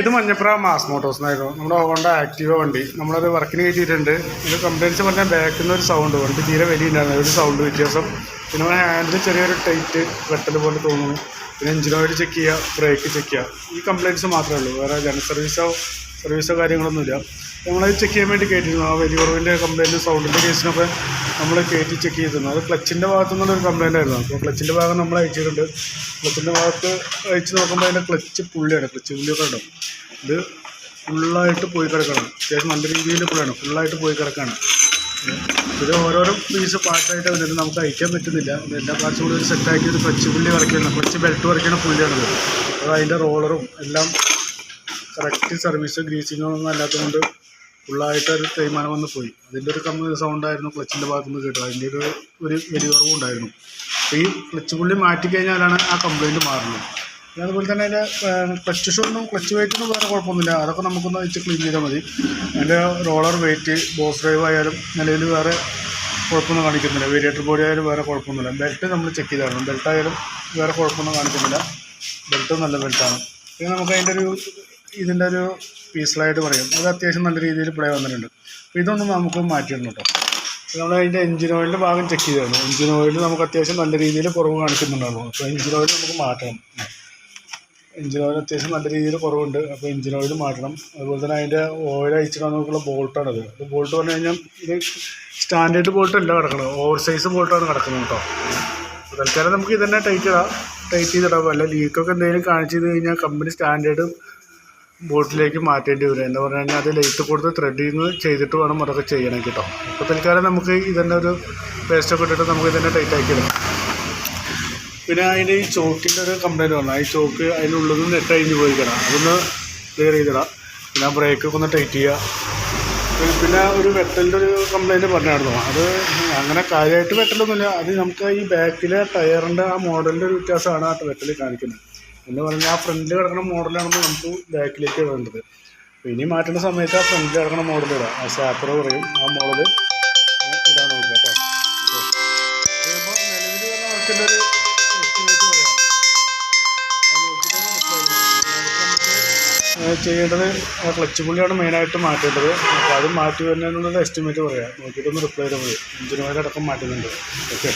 ഇത് Manjappura mass Motors എന്നായിരുന്നു നമ്മുടെ ഹോണ്ട ആക്റ്റീവ വണ്ടി. നമ്മളത് വർക്കിന് കയറ്റിയിട്ടുണ്ട്. ഇത് കംപ്ലയിൻസ് പറഞ്ഞാൽ ബാക്കിൽ നിന്ന് ഒരു സൗണ്ട് വണ്ടി തീരെ വലിയ ഉണ്ടായിരുന്നു ഒരു സൗണ്ട് വ്യത്യാസം. പിന്നെ നമ്മുടെ ഹാൻഡിൽ ചെറിയൊരു ടൈറ്റ് വെട്ടൽ പോലെ തോന്നുന്നു. പിന്നെ എഞ്ചിൻ ഓയിൽ ചെക്ക് ചെയ്യുക ബ്രേക്ക് ചെക്ക് ചെയ്യുക ഈ കംപ്ലയിൻസ് മാത്രമേ ഉള്ളൂ. വേറെ ജനറൽ സർവീസോ സർവീസോ കാര്യങ്ങളൊന്നുമില്ല. നമ്മളത് ചെക്ക് ചെയ്യാൻ വേണ്ടി കയറ്റിയിരുന്നു ആ വലിയ കുറവിന്റെ കംപ്ലയിന്റ് സൗണ്ടിന്റെ കേസിനൊക്കെ നമ്മൾ കയറ്റി ചെക്ക് ചെയ്തിരുന്നു അത് ക്ലച്ചിന്റെ ഭാഗത്തു നിന്നുള്ളൊരു കംപ്ലയിന്റ് ആയിരുന്നു. അപ്പോൾ ക്ലച്ചിന്റെ ഭാഗം നമ്മൾ അയച്ചിട്ടുണ്ട്. ക്ലച്ചിന്റെ ഭാഗത്ത് അയച്ച് നോക്കുമ്പോൾ അതിന്റെ ക്ലച്ച് പുള്ളിയാണ്. ക്ലച്ച് പുള്ളിയൊക്കെ ഉണ്ടാവും ഇത് ഫുള്ളായിട്ട് പോയി കിടക്കണം. അത്യാവശ്യം നല്ല രീതിയിൽ പുള്ളിയാണ് ഫുള്ളായിട്ട് പോയി കിടക്കുകയാണ് ഇത് ഓരോരോ പീസ് പാർട്ടായിട്ട് വന്നിട്ട് നമുക്ക് അയക്കാൻ പറ്റുന്നില്ല. എല്ലാ പാർട്സും കൂടി ഒരു സെറ്റാക്കി ഒരു ക്ലച്ച് പുള്ളി വരയ്ക്കണം ക്ലച്ച് ബെൽറ്റ് വരയ്ക്കണ പുള്ളിയാണിത്. അപ്പോൾ അതിന്റെ റോളറും എല്ലാം കറക്റ്റ് സർവീസ് ഗ്രീസിങ്ങോ ഒന്നും അല്ലാത്തതുകൊണ്ട് ഫുള്ളായിട്ട് ഒരു തേയ്മാനം വന്ന് പോയി. അതിന്റെ ഒരു കമ്മി സൗണ്ടായിരുന്നു ക്ലച്ചിന്റെ ഭാഗത്തു നിന്ന് കേട്ടത്. അതിന്റെ ഒരു ഒരു വലിയ കുറവും ഉണ്ടായിരുന്നു. അപ്പോൾ ഈ ക്ലച്ച് പുള്ളി മാറ്റിക്കഴിഞ്ഞാലാണ് ആ കംപ്ലയിന്റ് മാറുന്നത്. പിന്നെ അതുപോലെ തന്നെ അതിന്റെ ക്ലച്ച് ഷോന്നും ക്ലച്ച് വെയിറ്റിനും വേറെ കുഴപ്പമൊന്നുമില്ല. അതൊക്കെ നമുക്കൊന്ന് വെച്ച് ക്ലീൻ ചെയ്താൽ മതി. അതിന്റെ റോളർ വെയിറ്റ് ബോസ് ഡ്രൈവ് ആയാലും നിലവിൽ വേറെ കുഴപ്പമൊന്നും കാണിക്കുന്നില്ല. വേരിയേറ്റർ ബോഡി ആയാലും വേറെ കുഴപ്പമൊന്നുമില്ല. ബെൽറ്റ് നമ്മൾ ചെക്ക് ചെയ്തായിരുന്നു. ബെൽറ്റ് ആയാലും വേറെ കുഴപ്പമൊന്നും കാണിക്കുന്നില്ല. ബെൽറ്റ് നല്ല ബെൽറ്റാണ് പിന്നെ നമുക്ക് അതിന്റെ ഒരു ഇതിന്റെ ഒരു പീസിലായിട്ട് പറയും അത് അത്യാവശ്യം നല്ല രീതിയിൽ പ്ലേ വന്നിട്ടുണ്ട്. അപ്പോൾ ഇതൊന്നും നമുക്ക് മാറ്റിയിടണം കേട്ടോ നമ്മൾ അതിന്റെ എഞ്ചിൻ ഓയിലിന്റെ ഭാഗം ചെക്ക് ചെയ്തായിരുന്നു എഞ്ചിൻ ഓയിൽ നമുക്ക് അത്യാവശ്യം നല്ല രീതിയിൽ കുറവ് കാണിക്കുന്നുണ്ടായിരുന്നു. അപ്പോൾ എഞ്ചിൻ ഓയിൽ നമുക്ക് മാറ്റണം. എഞ്ചിൻ ഓയിൽ അത്യാവശ്യം നല്ല രീതിയിൽ കുറവുണ്ട്. അപ്പോൾ എഞ്ചിൻ ഓയിൽ മാറ്റണം. അതുപോലെ തന്നെ അതിന്റെ ഓയിൽ അയച്ചിടാൻ നമുക്കുള്ള ബോൾട്ടാണത് അത്. ബോൾട്ട് പറഞ്ഞു കഴിഞ്ഞാൽ ഇത് സ്റ്റാൻഡേർഡ് ബോൾട്ട് അല്ല കിടക്കുന്നത് ഓവർ സൈസ് ബോൾട്ടാണ് കിടക്കുന്നത് കേട്ടോ തൽക്കാലം നമുക്ക് ഇതന്നെ ടൈറ്റ് ഇടാം. ടൈറ്റ് ചെയ്തിടാം. അല്ല ലീക്കൊക്കെ എന്തെങ്കിലും കാണിച്ചു കഴിഞ്ഞാൽ കമ്പനി സ്റ്റാൻഡേർഡ് ബോട്ടിലേക്ക് മാറ്റേണ്ടി വരും. എന്ന് പറഞ്ഞു കഴിഞ്ഞാൽ അത് ലൈറ്റ് കൊടുത്ത് ത്രെഡിങ് ചെയ്തിട്ട് വേണം അതൊക്കെ ചെയ്യണം കേട്ടോ. അപ്പോൾ തൽക്കാലം നമുക്ക് ഇതന്നെ ഒരു പേസ്റ്റൊക്കെ ഇട്ടിട്ട് നമുക്ക് ഇതന്നെ ടൈറ്റ് ആക്കി ഇടാം പിന്നെ അതിന്റെ ഈ ചോക്കിന്റെ ഒരു കംപ്ലൈന്റ് വന്നു. ഈ ചോക്ക് അതിന്റെ ഉള്ളിൽ നിന്ന് നെറ്റ് അഴിഞ്ഞ് പോയി കിടാം അതൊന്ന് ക്ലിയർ ചെയ്തിടാം. പിന്നെ ആ ബ്രേക്കൊക്കെ ഒന്ന് ടൈറ്റ് ചെയ്യുക പിന്നെ ഒരു വെട്ടലിന്റെ ഒരു കംപ്ലൈന്റ് പറഞ്ഞായിരുന്നു. അത് അങ്ങനെ കാര്യമായിട്ട് വെട്ടലൊന്നുമില്ല. അത് നമുക്ക് ഈ ബാക്കിലെ ടയറിന്റെ ആ മോഡലിന്റെ ഒരു വ്യത്യാസമാണ് ആ വെട്ടൽ കാണിക്കുന്നത്. എന്ന് പറഞ്ഞാൽ ആ ഫ്രണ്ടിൽ കിടക്കുന്ന മോഡലാണ് നമുക്ക് ബാക്കിലേക്ക് വേണ്ടത്. ഇനി മാറ്റുന്ന സമയത്ത് ആ ഫ്രണ്ടിൽ കിടക്കുന്ന മോഡൽ ഇടാം. ആ സാപ്പർ പറയും ആ മോഡൽ ഇടാൻ നോക്കുക കേട്ടോ. അപ്പോൾ നിലവിൽ. ചെയ്യേണ്ടത് ക്ലച്ച് പുള്ളിയാണ് മെയിനായിട്ട് മാറ്റേണ്ടത്. അപ്പോൾ അത് മാറ്റി വരുന്നതിനുള്ള എസ്റ്റിമേറ്റ് പറയാം. നോക്കിയിട്ടൊന്ന് റിപ്ലൈ ചെയ്താൽ മതി. അടക്കം മാറ്റുന്നുണ്ട്. ഓക്കെ